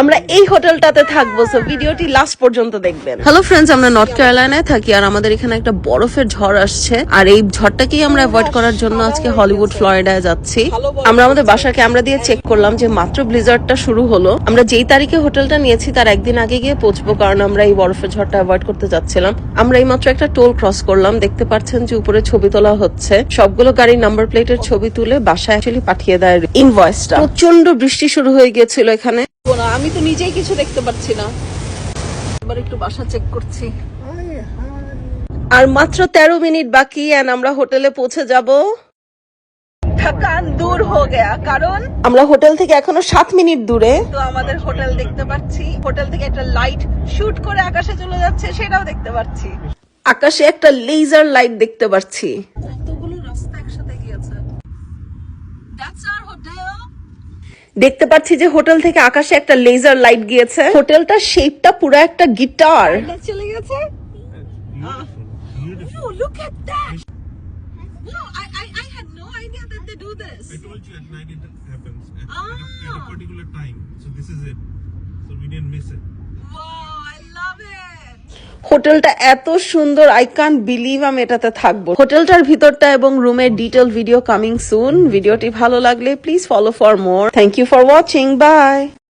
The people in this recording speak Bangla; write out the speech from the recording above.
আমরা এই হোটেলটাতে থাকব সো ভিডিওটি লাস্ট পর্যন্ত দেখবেন। হ্যালো ফ্রেন্ডস আমরা নর্থ ক্যারোলাইনায় থাকি আর আমাদের এখানে একটা বরফের ঝড় আসছে। আর এই ঝড়টাকেই আমরা অ্যাভয়েড করার জন্য আজকে হলিউড ফ্লোরিডায় যাচ্ছি। আমরা আমাদের বাসার ক্যামেরা দিয়ে চেক করলাম যে মাত্র ব্লিজার্ডটা শুরু হলো। আমরা যেই তারিখে হোটেলটা নিয়েছি, তার একদিন আগে গিয়ে পৌঁছবো, কারণ আমরা এই বরফের ঝড়টা অ্যাভয়েড করতে যাচ্ছিলাম। আমরা এই মাত্র একটা টোল ক্রস করলাম। দেখতে পাচ্ছেন যে উপরে ছবি তোলা হচ্ছে। সবগুলো গাড়ির নাম্বার প্লেটের ছবি তুলে বাসায় অ্যাকচুয়ালি পাঠিয়ে দেয় ইনভয়েসটা প্রচণ্ড বৃষ্টি শুরু হয়ে গিয়েছিল এখানে। আমি তো নিজেই কিছু দেখতে পাচ্ছি না। এবার একটু বাসা চেক করছি। আর মাত্র তেরো মিনিট বাকি, and আমরা হোটেলে পৌঁছে যাব। আমরা আমাদের হোটেল দেখতে পাচ্ছি। হোটেল থেকে একটা লাইট করে আকাশে চলে যাচ্ছে, সেটাও দেখতে পাচ্ছি। আকাশে একটা লেজার লাইট দেখতে কতগুলো রাস্তা একসাথে গিয়েছে। দেখতে পাচ্ছি যে হোটেল থেকে আকাশে একটা লেজার লাইট গিয়েছে। হোটেলটার শেপটা পুরো একটা গিটার চলে হোটেলটা এত সুন্দর আই কান বিলিভ আমি এটাতে থাকব। হোটেলটার ভিতরটা এবং রুমের ডিটেল ভিডিও কামিং সুন ভিডিওটি ভালো লাগলে please follow for more thank you for watching bye